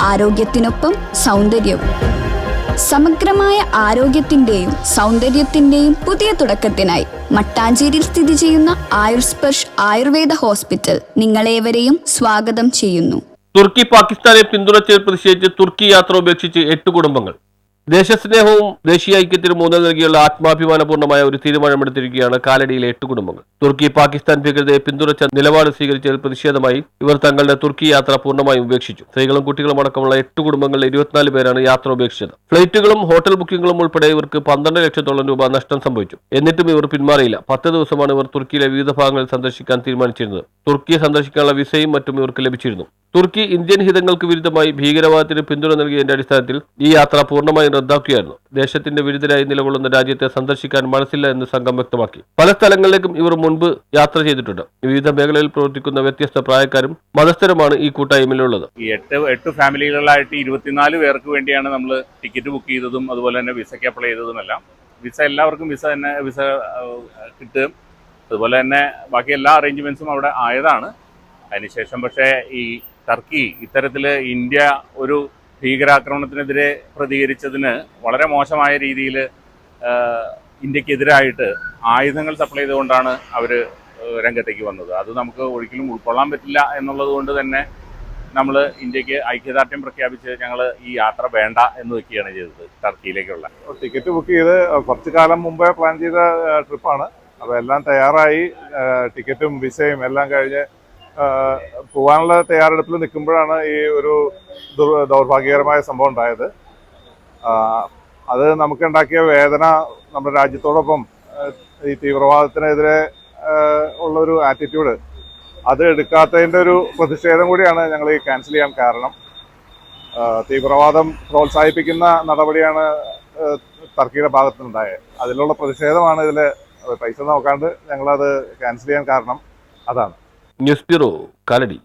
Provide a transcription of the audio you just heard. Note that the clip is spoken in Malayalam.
ആരോഗ്യത്തിനൊപ്പം സൗന്ദര്യവും. സമഗ്രമായ ആരോഗ്യത്തിന്റെയും സൗന്ദര്യത്തിന്റെയും പുതിയ തുടക്കത്തിനായി മട്ടാഞ്ചേരിയിൽ സ്ഥിതി ചെയ്യുന്ന ആയുർസ്പർഷ് ആയുർവേദ ഹോസ്പിറ്റൽ നിങ്ങളേവരെയും സ്വാഗതം ചെയ്യുന്നു. തുർക്കി പാകിസ്ഥാനെ പിന്തുണച്ചതിൽ പ്രതിഷേധിച്ച് തുർക്കി യാത്ര ഉപേക്ഷിച്ച് എട്ട് കുടുംബങ്ങൾ. ദേശസ്നേഹവും ദേശീയ ഐക്യത്തിനും ഊന്നൽ നൽകിയുള്ള ആത്മാഭിമാനപൂർണമായ ഒരു തീരുമാനമെടുത്തിരിക്കുകയാണ് കാലടിയിലെ എട്ട് കുടുംബങ്ങൾ. തുർക്കി പാകിസ്ഥാൻ ഭീകരതയെ പിന്തുണച്ച നിലപാട് സ്വീകരിച്ചതിൽ പ്രതിഷേധമായി ഇവർ തങ്ങളുടെ തുർക്കി യാത്ര പൂർണമായും ഉപേക്ഷിച്ചു. സ്ത്രീകളും കുട്ടികളും അടക്കമുള്ള എട്ട് കുടുംബങ്ങളിൽ ഇരുപത്തിനാല് പേരാണ് യാത്ര ഉപേക്ഷിച്ചത്. ഫ്ലൈറ്റുകളും ഹോട്ടൽ ബുക്കിംഗുകളും ഉൾപ്പെടെ ഇവർക്ക് പന്ത്രണ്ട് ലക്ഷത്തോളം രൂപ നഷ്ടം സംഭവിച്ചു. എന്നിട്ടും ഇവർ പിന്മാറിയില്ല. പത്ത് ദിവസമാണ് ഇവർ തുർക്കിയിലെ വിവിധ ഭാഗങ്ങളിൽ സന്ദർശിക്കാൻ തീരുമാനിച്ചിരുന്നത്. തുർക്കിയെ സന്ദർശിക്കാനുള്ള വിസയും മറ്റും ഇവർക്ക് ലഭിച്ചിരുന്നു. തുർക്കി ഇന്ത്യൻ ഹിതങ്ങൾക്ക് വിരുദ്ധമായി ഭീകരവാദത്തിന് പിന്തുണ നൽകിയതിന്റെ അടിസ്ഥാനത്തിൽ ഈ യാത്ര പൂർണമായും റദ്ദാക്കുകയായിരുന്നു. ദേശത്തിന്റെ വിരുദ്ധരായി നിലകൊള്ളുന്ന രാജ്യത്തെ സന്ദർശിക്കാൻ മനസ്സില്ല എന്ന് സംഘം വ്യക്തമാക്കി. പല സ്ഥലങ്ങളിലേക്കും ഇവർ മുൻപ് യാത്ര ചെയ്തിട്ടുണ്ട്. വിവിധ മേഖലയിൽ പ്രവർത്തിക്കുന്ന വ്യത്യസ്ത പ്രായക്കാരും മതസ്ഥരുമാണ് ഈ കൂട്ടായ്മയിലുള്ളത്. എട്ട് എട്ട് ഫാമിലികളായിട്ട് ഇരുപത്തിനാല് പേർക്ക് വേണ്ടിയാണ് നമ്മൾ ടിക്കറ്റ് ബുക്ക് ചെയ്തതും അതുപോലെ തന്നെ വിസയ്ക്ക് അപ്ലൈ ചെയ്തതുമെല്ലാം. വിസ എല്ലാവർക്കും വിസ തന്നെ വിസ കിട്ടും. അതുപോലെ തന്നെ ബാക്കി എല്ലാ അറേഞ്ച്മെന്റ്സും അവിടെ ആയതാണ്. അതിനുശേഷം പക്ഷേ ഈ ടർക്കി ഇത്തരത്തിൽ ഇന്ത്യ ഒരു ഭീകരാക്രമണത്തിനെതിരെ പ്രതികരിച്ചതിന് വളരെ മോശമായ രീതിയിൽ ഇന്ത്യക്കെതിരായിട്ട് ആയുധങ്ങൾ സപ്ലൈ ചെയ്തുകൊണ്ടാണ് അവർ രംഗത്തേക്ക് വന്നത്. അത് നമുക്ക് ഒരിക്കലും ഉൾക്കൊള്ളാൻ പറ്റില്ല എന്നുള്ളത് കൊണ്ട് തന്നെ നമ്മൾ ഇന്ത്യയ്ക്ക് ഐക്യദാർഢ്യം പ്രഖ്യാപിച്ച് ഞങ്ങൾ ഈ യാത്ര വേണ്ട എന്ന് വെക്കുകയാണ് ചെയ്തത് ടർക്കിയിലേക്കുള്ള. ടിക്കറ്റ് ബുക്ക് ചെയ്ത് കുറച്ച് കാലം മുമ്പേ പ്ലാൻ ചെയ്ത ട്രിപ്പാണ്. അപ്പോൾ എല്ലാം തയ്യാറായി. ടിക്കറ്റും വിസയും എല്ലാം കഴിഞ്ഞ് പോകാനുള്ള തയ്യാറെടുപ്പിൽ നിൽക്കുമ്പോഴാണ് ഈ ഒരു ദുർ ദൗർഭാഗ്യകരമായ സംഭവം ഉണ്ടായത്. അത് നമുക്കുണ്ടാക്കിയ വേദന നമ്മുടെ രാജ്യത്തോടൊപ്പം ഈ തീവ്രവാദത്തിനെതിരെ ഉള്ളൊരു ആറ്റിറ്റ്യൂഡ് അത് എടുക്കാത്തതിന്റെ ഒരു പ്രതിഷേധം കൂടിയാണ് ഞങ്ങൾ ഈ ക്യാൻസൽ ചെയ്യാൻ കാരണം. തീവ്രവാദം പ്രോത്സാഹിപ്പിക്കുന്ന നടപടിയാണ് ടർക്കിയുടെ ഭാഗത്തുനിന്നുണ്ടായത്. അതിലുള്ള പ്രതിഷേധമാണ് ഇതിൽ പൈസ നോക്കാണ്ട് ഞങ്ങളത് ക്യാൻസൽ ചെയ്യാൻ കാരണം. അതാണ്. News bureau Kalady.